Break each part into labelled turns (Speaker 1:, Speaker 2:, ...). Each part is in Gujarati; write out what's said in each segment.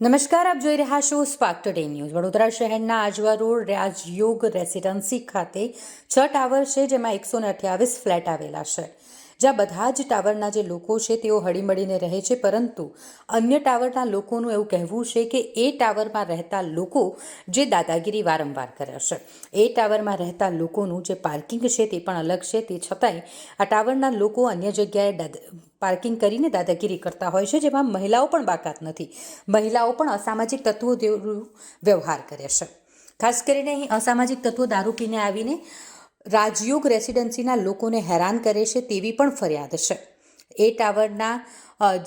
Speaker 1: નમસ્કાર, આપ જોઈ રહ્યા છો સ્પાર્ક ટુડે ન્યૂઝ વડોદરા શહેરના આજવા રોડ રાજયોગ રેસિડન્સી ખાતે છ ટાવર છે, જેમાં એકસો ને અઠ્યાવીસ ફ્લેટ આવેલા છે. જ્યાં બધા જ ટાવરના જે લોકો છે તેઓ હળીમળીને રહે છે, પરંતુ અન્ય ટાવરના લોકોનું એવું કહેવું છે કે એ ટાવરમાં રહેતા લોકો જે દાદાગીરી વારંવાર કરે છે. એ ટાવરમાં રહેતા લોકોનું જે પાર્કિંગ છે તે પણ અલગ છે. તે છતાંય આ ટાવરના લોકો અન્ય જગ્યાએ પાર્કિંગ કરીને દાદાગીરી કરતા હોય છે, જેમાં મહિલાઓ પણ બાકાત નથી. મહિલાઓ પણ અસામાજિક તત્વો વ્યવહાર કરે છે. ખાસ કરીને અહીં અસામાજિક તત્વો દારૂ પીને આવીને રાજયોગ રેસિડન્સીના લોકોને હેરાન કરે છે તેવી પણ ફરિયાદ છે. એ ટાવરના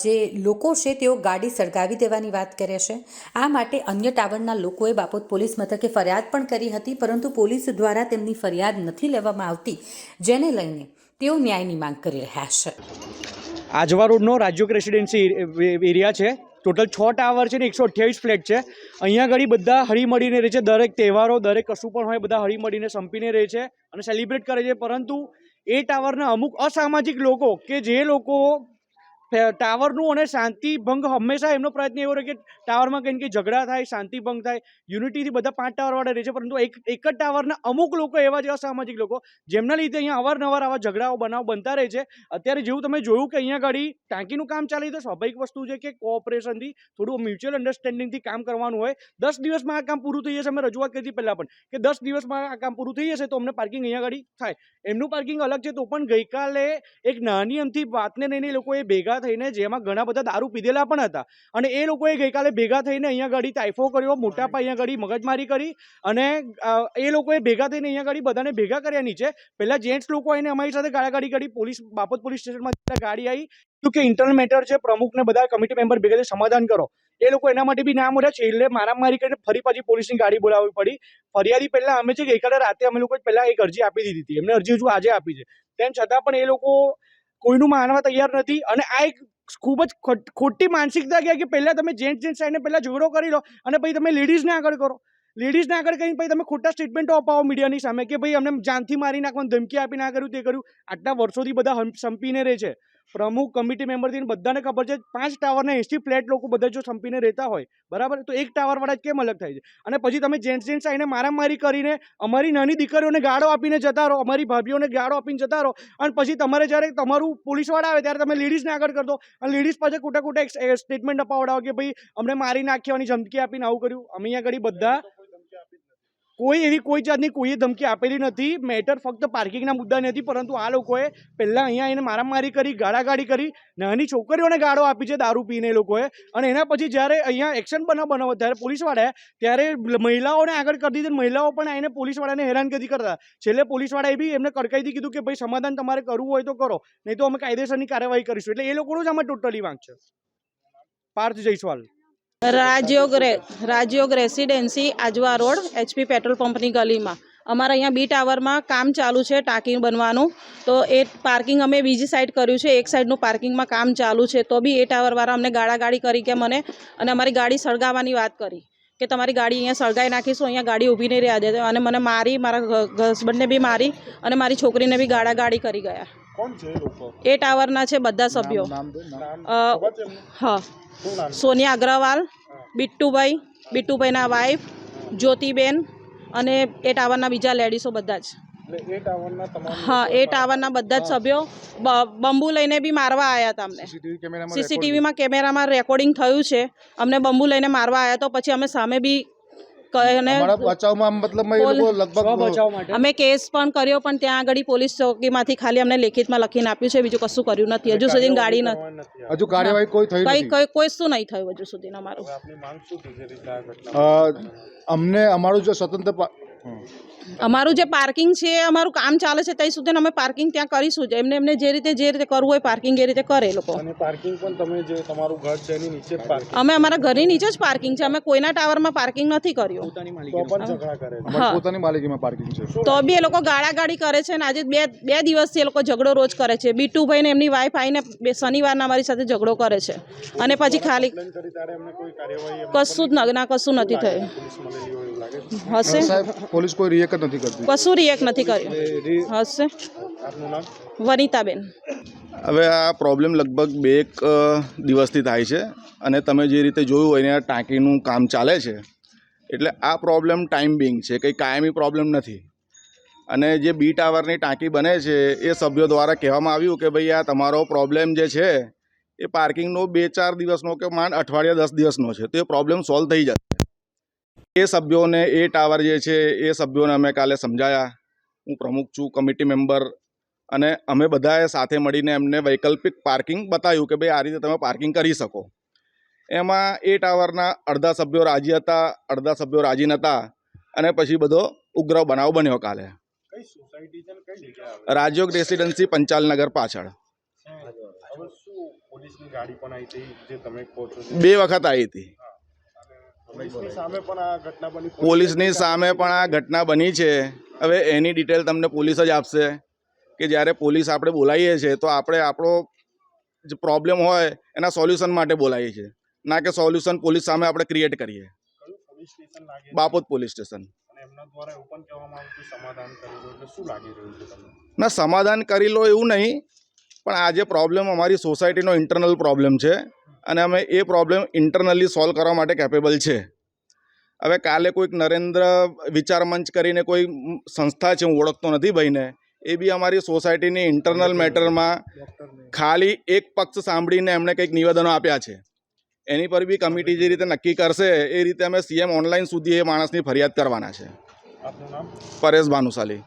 Speaker 1: જે લોકો છે તેઓ ગાડી સળગાવી દેવાની વાત કરે છે. આ માટે અન્ય ટાવરના લોકોએ બાપોદ પોલીસ મથકે ફરિયાદ પણ કરી હતી, પરંતુ પોલીસ દ્વારા તેમની ફરિયાદ નથી લેવામાં આવતી, જેને લઈને તેઓ ન્યાયની માંગ કરી રહ્યા છે.
Speaker 2: આજવા રોડનો રાજયોગ રેસિડેન્સી એરિયા છે. ટોટલ છ ટાવર છે ને એકસો અઠ્યાવીસ ફ્લેટ છે. અહીંયા આગળ બધા હળીમળીને રહે છે. દરેક તહેવારો, દરેક કશું પણ હોય બધા હળીમળીને સંપીને રહે છે અને સેલિબ્રેટ કરે છે. પરંતુ એ ટાવરના અમુક અસામાજિક લોકો કે જે લોકો ટાવરનું અને શાંતિ ભંગ હંમેશા એમનો પ્રયત્ન એવો રહે કે ટાવરમાં કંઈ કંઈ ઝઘડા થાય શાંતિ ભંગ થાય, યુનિટીથી બધા પાંચ ટાવરવાળા રહે છે, પરંતુ એક એક જ ટાવરના અમુક લોકો એવા જે અસામાજિક લોકો જેમના લીધે અહીંયા અવારનવાર આવા ઝઘડાઓ, બનાવ બનતા રહે છે. અત્યારે જેવું તમે જોયું કે અહીંયા આગળ ટાંકીનું કામ ચાલી તો સ્વાભાવિક વસ્તુ છે કે કોઓપરેશનથી થોડું મ્યુચ્યુઅલ અન્ડરસ્ટેન્ડિંગથી કામ કરવાનું હોય. દસ દિવસમાં આ કામ પૂરું થઈ જશે, અમે રજૂઆત કરી પહેલાં પણ, કે દસ દિવસમાં આ કામ પૂરું થઈ જશે, તો અમને પાર્કિંગ અહીંયા આગળ થાય. એમનું પાર્કિંગ અલગ છે, તો પણ ગઈકાલે એક નાની અમથી વાતને લઈને લોકોએ ભેગા થઈને જેમાં ઘણા બધા દારૂ પીધેલા પણ હતા. અને એ લોકોએ ગઈકાલે ભેગા થઈને અહીંયા આગળ તાઇફો કર્યો મોટાપા અહીંયા ઘડી મગજમારી કરી અને એ લોકોએ ભેગા થઈને અહીંયા ઘડી બધાને ભેગા કર્યા નીચે. પહેલાં જેન્ટ્સ લોકો આવીને અમારી સાથે ગાળાગાડી કરી પોલીસ બાપત પોલીસ સ્ટેશનમાં ગાડી આવી કે ઇન્ટરનલ મેટર છે પ્રમુખને બધા કમિટી મેમ્બર ભેગા સમાધાન કરો. એ લોકો એના માટે બી ના મળ્યા. છેલ્લે મારામારી કરીને ફરી પાછી પોલીસની ગાડી બોલાવવી પડી. ફરિયાદી પહેલા અમે છે ગઈકાલે રાતે અમે લોકો પહેલા એક અરજી આપી દીધી હતી. એમને અરજી હજુ આજે આપી છે. તેમ છતાં પણ એ લોકો કોઈનું માનવા તૈયાર નથી. અને આ એક ખૂબ જ ખોટી માનસિકતા કે કે પહેલાં તમે જેન્ટ્સ જેન્ટ્સ આવીને પહેલાં ઝઘડો કરી લો અને પછી તમે લેડીઝને આગળ કરો. લેડીઝને આગળ કહીને પછી તમે ખોટા સ્ટેટમેન્ટો અપાવો મીડિયાની સામે કે ભાઈ અમને જાનથી મારી નાખવાની, ધમકી આપીને આ કર્યું, તે કર્યું. આટલા વર્ષોથી બધા સંપીને રહે છે. પ્રમુખ કમિટી મેમ્બરથી બધાને ખબર છે, પાંચ ટાવરના એસી ફ્લેટ લોકો બધા જો સંપીને રહેતા હોય, બરાબર? તો એક ટાવરવાળા જ કેમ અલગ થાય છે? અને પછી તમે જેન્ટ્સ જેન્ટ્સ આવીને મારામારી કરીને અમારી નાની દીકરીઓને ગાળો આપીને જતા રહો, અમારી ભાભીઓને ગાળો આપીને જતા રહો, અને પછી તમારે જ્યારે તમારું પોલીસવાળા આવે ત્યારે તમે લેડીઝને આગળ કરતો, અને લેડીઝ પાસે ખોટા ખોટા સ્ટેટમેન્ટ અપાવડાવો કે ભાઈ અમને મારી નાખ્યાની ધમકી આપીને આવું કર્યું. અમે અહીંયા આગળ બધા કોઈ એવી કોઈ જાતની કોઈએ ધમકી આપેલી નથી મેટર ફક્ત પાર્કિંગના મુદ્દા નથી પરંતુ આ લોકોએ પહેલાં અહીંયા આવીને મારામારી કરી, ગાળાગાળી કરી નાની છોકરીઓને ગાળો આપી છે દારૂ પીને એ લોકોએ. અને એના પછી જ્યારે અહીંયા એક્શન બનાવ બનાવો ત્યારે પોલીસવાળાએ ત્યારે મહિલાઓને આગળ કરી દીધી મહિલાઓ પણ આવીને પોલીસવાળાને હેરાનગતિ કરતા. છેલ્લે પોલીસવાળાએ બી એમને કડકાઈથી કીધું કે, ભાઈ, સમાધાન તમારે કરવું હોય તો કરો, નહીં તો અમે કાયદેસરની કાર્યવાહી કરીશું. એટલે એ લોકોનું જ આમાં ટોટલી વાંક છે. પાર્થ જયસ્વાલ.
Speaker 3: રાજયોગ રે Rajyog residency Ajwa road HP petrol પંપની ગલીમાં. અમારા અહીંયા બી ટાવરમાં કામ ચાલુ છે ટાંકી બનવાનું. તો એ પાર્કિંગ અમે બીજી સાઈડ કર્યું છે એક સાઈડનું પાર્કિંગમાં કામ ચાલુ છે. તો બી એ ટાવરવાળા અમને ગાળાગાળી કરી કે મને અને અમારી ગાડી સળગાવવાની વાત કરી કે તમારી ગાડી અહીંયા સળગાવી નાખીશું અહીંયા ગાડી ઊભી નહીં રહ્યા દે અને મને મારી મારા હસબન્ડને બી મારી અને મારી છોકરીને બી ગાળાગાડી કરી ગયા.
Speaker 4: એ
Speaker 3: ટાવરના છે બધા સભ્યો? હા. સોનિયા અગ્રવાલ બિટ્ટુભાઈ બિટ્ટુભાઈના વાઈફ જ્યોતિબેન અને એ ટાવરના બીજા લેડીસો બધા જ. હા એ ટાવરના બધા જ સભ્યો બંબુ લઈને બી મારવા આવ્યા હતા અમને. સીસીટીવીમાં કેમેરામાં રેકોર્ડિંગ થયું છે. અમને બંબુ લઈને મારવા આવ્યા તો પછી અમે સામે બી અને
Speaker 4: બચાવમાં મતલબ લગભગ
Speaker 2: બચાવ માટે.
Speaker 3: અમે કેસ પણ કર્યો પણ ત્યાં આગળ પોલીસ ચોકીમાંથી ખાલી અમને લેખિતમાં લખીને આપ્યું છે બીજું કશું કર્યું નથી. હજુ સુધી ગાડી નથી.
Speaker 4: હજુ કાર્યવાહી કોઈ થઈ
Speaker 3: કઈ
Speaker 4: નથી.
Speaker 3: કઈ કોઈ શું નહીં થયું હજુ સુધી અમારું.
Speaker 4: અ, અમને અમારું જો સ્વતંત્ર.
Speaker 3: અમારું જે પાર્કિંગ છે અમારું કામ ચાલે છે ત્યાં સુધી અમે પાર્કિંગ ત્યાં કરીશું જ. એમને એમને જે રીતે જે રીતે કરવું હોય પાર્કિંગ એ રીતે કરે એ લોકો.
Speaker 5: અને પાર્કિંગ પણ તમે જે તમારું ઘર છે એની નીચે પાર્કિંગ.
Speaker 3: અમે અમારા ઘરની નીચે જ પાર્કિંગ છે. અમે કોઈના ટાવરમાં પાર્કિંગ નથી કર્યું.
Speaker 2: પોતાની.
Speaker 4: માલિકીમાં પાર્કિંગ છે.
Speaker 3: તો બી એ લોકો ગાળાગાળી કરે છે ને આજે બે બે દિવસથી એ લોકો ઝઘડો રોજ કરે છે. બીટુભાઈ ને એમની વાઈફ આવીને બે શનિવારના અમારી સાથે ઝઘડો કરે છે. અને પછી ખાલી
Speaker 5: Complaint કરી ત્યારે એમને કોઈ કાર્યવાહી એમ
Speaker 3: કશું જ નગ્ન ના કશું નથી થયું. હશે?
Speaker 4: સાહેબ પોલીસ કોઈ રિએક્ટ નથી કરતી?
Speaker 3: કશું રિએક્ટ નથી કર્યું. હશે. વનિતાબેન.
Speaker 6: હવે આ પ્રોબ્લેમ લગભગ બે એક દિવસથી થાય છે અને તમે જે રીતે જોયું હોય ને આ ટાંકીનું કામ ચાલે છે. એટલે આ પ્રોબ્લેમ ટાઈમ બિંગ છે કંઈ કાયમી પ્રોબ્લેમ નથી. અને જે બી ટાવરની ટાંકી બને છે એ સભ્યો દ્વારા કહેવામાં આવ્યું કે ભાઈ આ તમારો પ્રોબ્લેમ જે છે એ પાર્કિંગનો બે ચાર દિવસનો કે માંડ અઠવાડિયા દસ દિવસનો છે. તો એ પ્રોબ્લેમ સોલ્વ થઈ જશે. એ સભ્યોને એ ટાવર જે છે એ સભ્યોને અમે કાલે સમજાયા. હું પ્રમુખ છું કમિટી મેમ્બર અને અમે બધાએ સાથે મળીને એમને વૈકલ્પિક પાર્કિંગ બતાવ્યું કે ભાઈ આ રીતે તમે પાર્કિંગ કરી શકો. એમાં એ ટાવરના અડધા સભ્યો રાજી હતા અડધા સભ્યો રાજી નહોતા અને પછી બધો ઉગ્ર બનાવ બન્યો કાલે. રાજયોગ રેસિડેન્સી પંચાલનગર પાછળ? બે વખત આવી હતી.
Speaker 5: પોલીસની સામે પણ આ ઘટના બની
Speaker 6: છે. હવે એની ડિટેલ તમને પોલીસ જ આપશે કે જ્યારે પોલીસ આપણે બોલાવીએ છીએ તો આપણે આપણો જે પ્રોબ્લેમ હોય એના સોલ્યુશન માટે બોલાવીએ છીએ. ના કે સોલ્યુશન પોલીસ સામે આપણે ક્રિએટ કરીએ.
Speaker 5: કયું police station
Speaker 6: Bapod police station. ના સમાધાન કરી લો એવું નહીં. પણ આ જે પ્રોબ્લેમ અમારી સોસાયટીનો ઇન્ટરનલ પ્રોબ્લેમ છે. અને અમે એ પ્રોબ્લેમ ઇન્ટરનલી સોલ્વ કરવા માટે કેપેબલ છે. હવે કાલે કોઈક નરેન્દ્ર વિચાર મંચ કરીને કોઈ સંસ્થા છે હું ઓળખતો નથી ભાઈને એ બી અમારી સોસાયટીની ઇન્ટરનલ મેટરમાં ખાલી એક પક્ષ સાંભળીને એમણે કંઈક નિવેદનો આપ્યા છે. એની પર બી કમિટી જે રીતે નક્કી કરશે એ રીતે અમે સીએમ ઓનલાઈન સુધી એ માણસની ફરિયાદ કરવાના છે. પરેશ ભાનુશાલી.